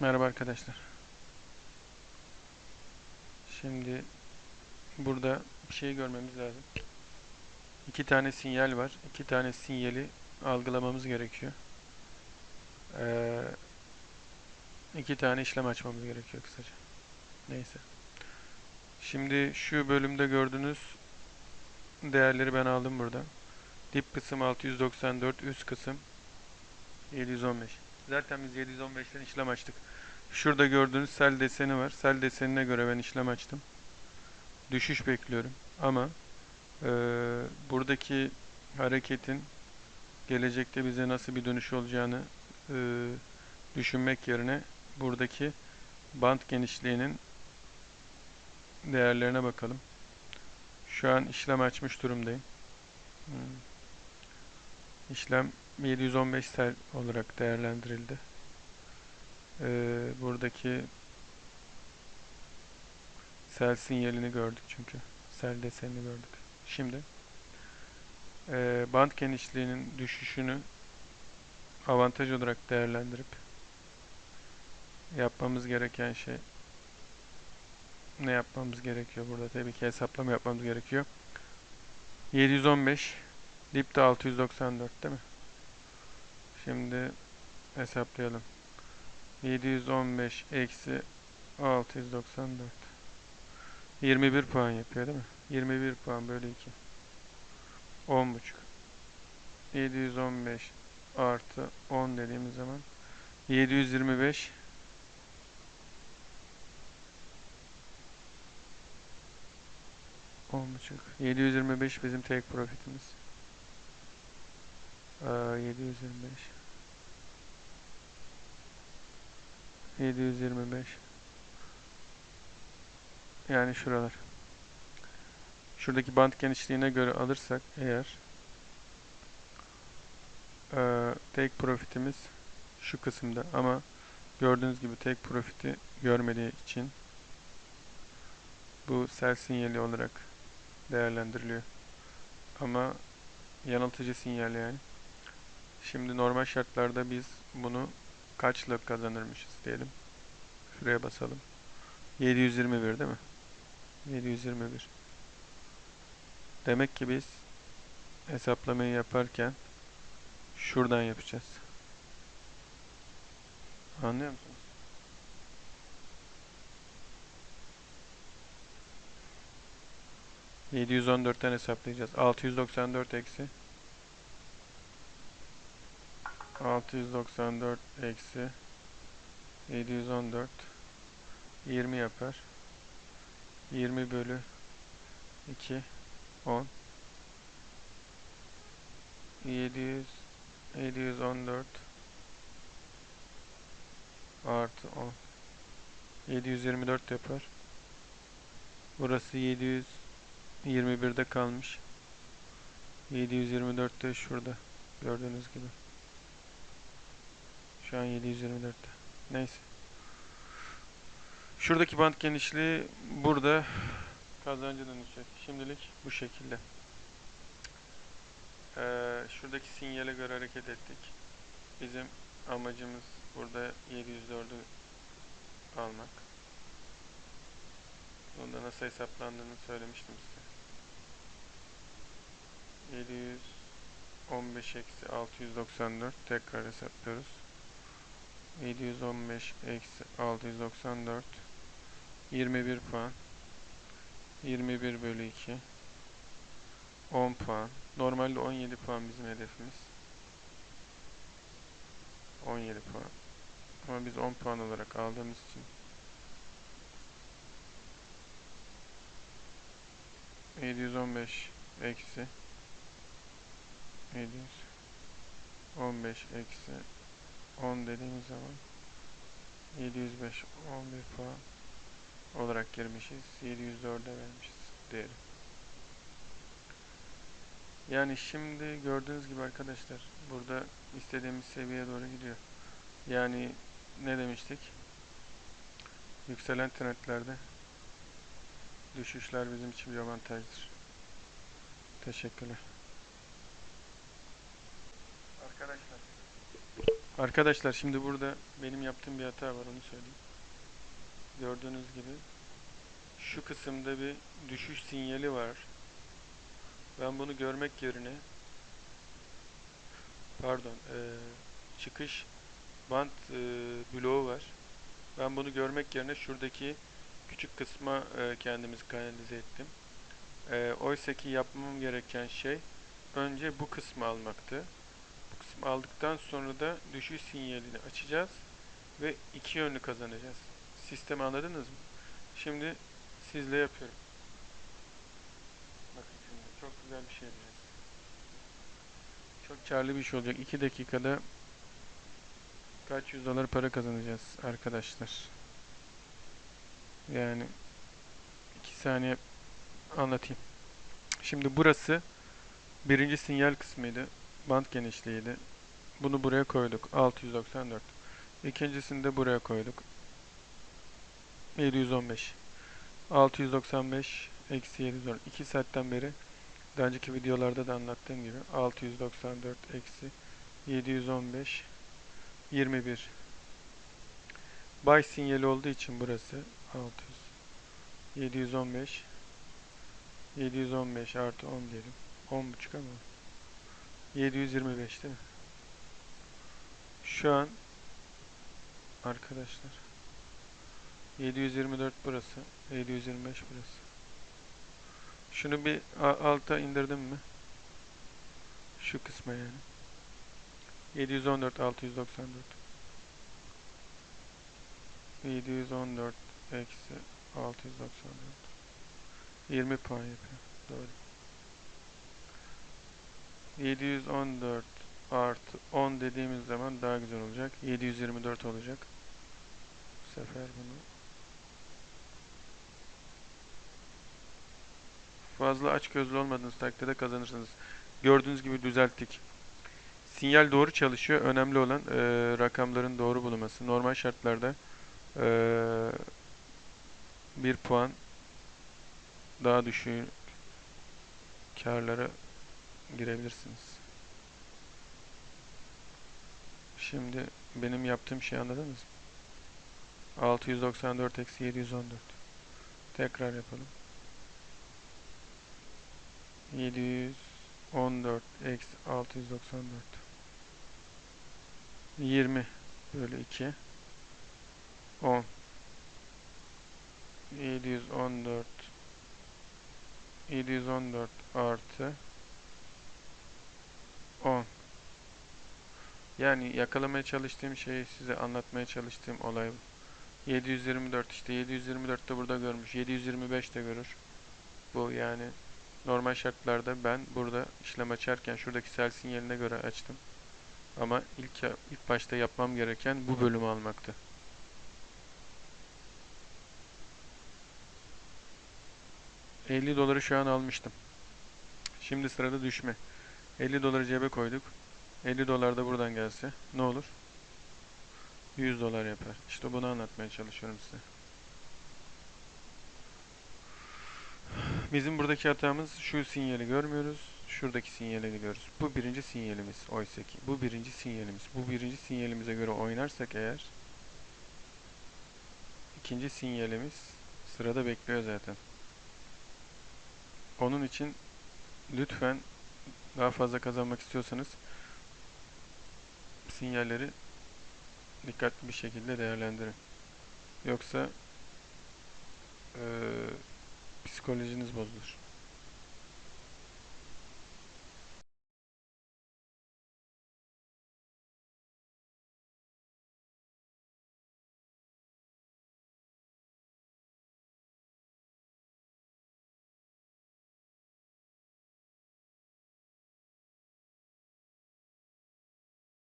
Merhaba arkadaşlar. Şimdi burada bir şey görmemiz lazım. İki tane sinyal var. İki tane sinyali algılamamız gerekiyor. Ee, iki tane işlem açmamız gerekiyor kısaca. Neyse. Şimdi şu bölümde gördüğünüz değerleri ben aldım buradan. Dip kısım 694, üst kısım 715. Zaten biz 715'ten işlem açtık. Şurada gördüğünüz sel deseni var. Sel desenine göre ben işlem açtım. Düşüş bekliyorum. Ama e, buradaki hareketin gelecekte bize nasıl bir dönüş olacağını e, düşünmek yerine buradaki band genişliğinin değerlerine bakalım. Şu an işlem açmış durumdayım. Hmm. İşlem 715 sel olarak değerlendirildi. Ee, buradaki sel sinyalini gördük çünkü. Sel desenini gördük. Şimdi e, band genişliğinin düşüşünü avantaj olarak değerlendirip yapmamız gereken şey ne yapmamız gerekiyor burada? Tabii ki hesaplama yapmamız gerekiyor. 715 dip de 694 değil mi? Şimdi hesaplayalım. 715 eksi 694. 21 puan yapıyor değil mi? 21 puan bölü 2. 10 buçuk. 715 artı 10 dediğimiz zaman 725 10 buçuk. 725 bizim tek profitimiz. Aa, 725 725 yani şuralar. Şuradaki bant genişliğine göre alırsak eğer e, tek profitimiz şu kısımda. Ama gördüğünüz gibi tek profiti görmediği için bu sell sinyali olarak değerlendiriliyor. Ama yanıltıcı sinyal yani Şimdi normal şartlarda biz bunu kaçla kazanırmışız diyelim. Şuraya basalım. 721 değil mi? 721. Demek ki biz hesaplamayı yaparken şuradan yapacağız. Anlıyor musunuz? ...714'ten hesaplayacağız. 694 eksi 694 eksi 714 20 yapar. 20 bölü 2 10 700 714 artı 10 724 yapar. Burası 721'de kalmış. 724 de şurada gördüğünüz gibi. Şu an 724'te. Neyse. Şuradaki band genişliği burada kazancı dönüşecek. Şimdilik bu şekilde. Ee, şuradaki sinyale göre hareket ettik. Bizim amacımız burada 704'ü almak. Bunda nasıl hesaplandığını söylemiştim size. 715 eksi 694 tekrar hesaplıyoruz. 715 eksi 694 21 puan 21 bölü 2 10 puan. Normalde 17 puan bizim hedefimiz. 17 puan. Ama biz 10 puan olarak aldığımız için. 715 eksi 715 eksi 10 dediğimiz zaman 705 11 puan olarak girmişiz. 704'e vermişiz değeri. Yani şimdi gördüğünüz gibi arkadaşlar burada istediğimiz seviyeye doğru gidiyor. Yani ne demiştik? Yükselen trendlerde düşüşler bizim için bir avantajdır. Teşekkürler. Arkadaşlar Arkadaşlar şimdi burada benim yaptığım bir hata var onu söyleyeyim. Gördüğünüz gibi şu kısımda bir düşüş sinyali var. Ben bunu görmek yerine pardon eee, çıkış bant eee, bloğu var. Ben bunu görmek yerine şuradaki küçük kısma eee, kendimizi kanalize ettim. Eee oysa ki yapmam gereken şey önce bu kısmı almaktı. Aldıktan sonra da düşüş sinyalini açacağız ve iki yönlü kazanacağız. Sistemi anladınız mı? Şimdi sizle yapıyorum. Bakın şimdi çok güzel bir şey yapacağız. Çok karlı bir iş olacak. 2 dakikada kaç yüz dolar para kazanacağız arkadaşlar. Yani 2 saniye anlatayım. Şimdi burası birinci sinyal kısmıydı. Bant genişliğiydi. Bunu buraya koyduk. 694. İkincisini de buraya koyduk. 715. 695 eksi 710. 2 saatten beri daha önceki videolarda da anlattığım gibi 694 eksi 715 21. Buy sinyali olduğu için burası 600 715 715 artı 10 diyelim. 10 buçuk ama 725 değil mi? Şu an arkadaşlar. 724 burası 725 burası. Şunu bir alta indirdim mi? Şu kısma yani. 714 694 714 eksi 694 20 puan yapıyor. Doğru. 714 artı 10 dediğimiz zaman daha güzel olacak 724 olacak bu sefer bunu Fazla açgözlü olmadığınız takdirde kazanırsınız. Gördüğünüz gibi düzelttik. Sinyal doğru çalışıyor. Önemli olan e, rakamların doğru bulunması. Normal şartlarda e, bir puan daha düşük karlara girebilirsiniz. Şimdi benim yaptığım şeyi anladınız mı? 694 eksi 714. Tekrar yapalım. 714 eksi 694 20 bölü 2 10 714 714 artı 10 yani yakalamaya çalıştığım şeyi size anlatmaya çalıştığım olay bu. 724 işte 724 de burada görmüş 725 de görür bu yani Normal şartlarda ben burada işlem açarken şuradaki sel sinyaline göre açtım. Ama ilk ilk başta yapmam gereken bu bölümü almaktı. ...50 doları şu an almıştım. Şimdi sırada düşme. 50 doları cebe koyduk. 50 dolar da buradan gelse ne olur? 100 dolar yapar. İşte bunu anlatmaya çalışıyorum size. Bizim buradaki hatamız şu sinyali görmüyoruz. Şuradaki sinyale gidiyoruz. Bu birinci sinyalimiz oysa ki. Bu birinci sinyalimiz. Bu birinci sinyalimize göre oynarsak eğer ikinci sinyalimiz sırada bekliyor zaten. Onun için lütfen daha fazla kazanmak istiyorsanız sinyalleri dikkatli bir şekilde değerlendirin. Yoksa eee psikolojiniz bozulur.